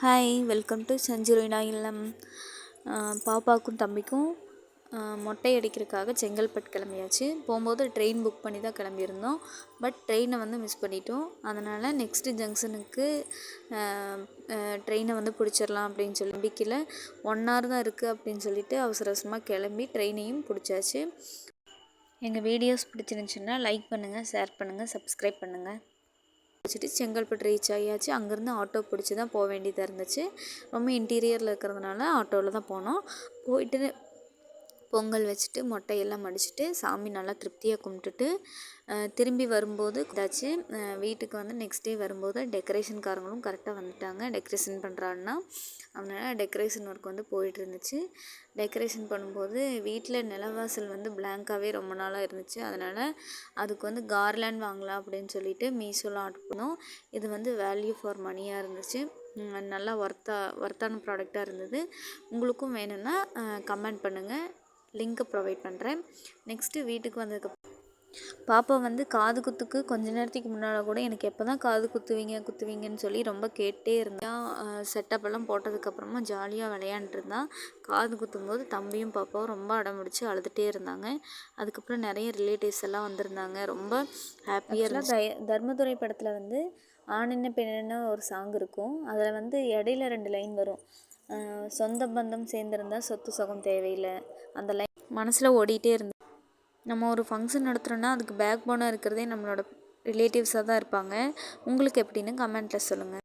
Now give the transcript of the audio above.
Hi welcome to சஞ்சுரினா இல்லம் பாப்பாவுக்கும் தம்பிக்கும் மொட்டை அடிக்கிறதுக்காக செங்கல்பட்டு கிளம்பியாச்சு. போகும்போது ட்ரெயின் புக் பண்ணி தான் கிளம்பியிருந்தோம். பட் ட்ரெயினை வந்து மிஸ் பண்ணிட்டோம். அதனால் நெக்ஸ்ட்டு ஜங்ஷனுக்கு ட்ரெயினை வந்து பிடிச்சிடலாம் அப்படின்னு சொல்லி நம்பிக்கையில் ஒன் ஹவர் தான் இருக்குது அப்படின்னு சொல்லிட்டு அவசர அவசரமாக கிளம்பி ட்ரெயினையும் பிடிச்சாச்சு. எங்கள் வீடியோஸ் பிடிச்சிருந்துச்சுன்னா லைக் பண்ணுங்கள் ஷேர் பண்ணுங்கள் சப்ஸ்கிரைப் பண்ணுங்கள் வச்சுட்டு செங்கல்பட்டு ரீச் ஆகியாச்சு. அங்கேருந்து ஆட்டோ பிடிச்சி தான் போக வேண்டியதாக இருந்துச்சு. ரொம்ப இன்டீரியரில் இருக்கிறதுனால ஆட்டோவில் தான் போனோம். போயிட்டு பொங்கல் வச்சுட்டு மொட்டையெல்லாம் மடிச்சுட்டு சாமி நல்லா திருப்தியாக கும்பிட்டுட்டு திரும்பி வரும்போது ஏதாச்சும் வீட்டுக்கு வந்து நெக்ஸ்ட் டே வரும்போது டெக்கரேஷன்காரங்களும் கரெக்டாக வந்துட்டாங்க. டெக்கரேஷன் பண்ணுறான்னா அதனால் டெக்கரேஷன் ஒர்க் வந்து போயிட்டு இருந்துச்சு. டெக்கரேஷன் பண்ணும்போது வீட்டில் நிலவாசல் வந்து பிளாங்காகவே ரொம்ப நாளாக இருந்துச்சு. அதனால் அதுக்கு வந்து கார்லேண்ட் வாங்கலாம் அப்படின்னு சொல்லிட்டு மீஷோலாம் ஆர்டர் பண்ணோம். இது வந்து வேல்யூ ஃபார் மணியாக இருந்துச்சு. நல்லா ஒர்த்தா ஒர்த்தான ப்ராடக்டாக இருந்தது. உங்களுக்கும் வேணும்னா கமெண்ட் பண்ணுங்கள் லிங்க்கை ப்ரொவைட் பண்ணுறேன் நெக்ஸ்ட்டு வீட்டுக்கு வந்ததுக்கு பாப்பா வந்து காது குத்துக்கு கொஞ்ச நேரத்துக்கு முன்னால் கூட எனக்கு எப்போ தான் காது குத்துவீங்க குத்துவீங்கன்னு சொல்லி ரொம்ப கேட்டே இருந்தேன் செட்டப்பெல்லாம் போட்டதுக்கப்புறமா ஜாலியாக விளையாண்டுருந்தான் காது குத்தும்போது தம்பியும் பாப்பாவும் ரொம்ப அடம் முடிச்சு அழுதுகிட்டே இருந்தாங்க. அதுக்கப்புறம் நிறைய ரிலேட்டிவ்ஸ் எல்லாம் வந்திருந்தாங்க. ரொம்ப ஹாப்பியாக இருந்துச்சு. தர்மதுரை படத்தில் வந்து ஆணின்ன பெண்ணு ஒரு சாங் இருக்கும். அதில் வந்து இடையில ரெண்டு லைன் வரும். சொந்த பந்தம் சேர்ந்துருந்தால் சொத்து சுகம் தேவையில்லை. அந்த லைன் மனசில் ஓடிட்டே இருந்தது நம்ம ஒரு ஃபங்க்ஷன் நடத்துகிறோன்னா அதுக்கு பேக் போனாக இருக்கிறதே நம்மளோட ரிலேட்டிவ்ஸாக தான் இருப்பாங்க. உங்களுக்கு எப்படின்னு கமெண்ட்டில் சொல்லுங்கள்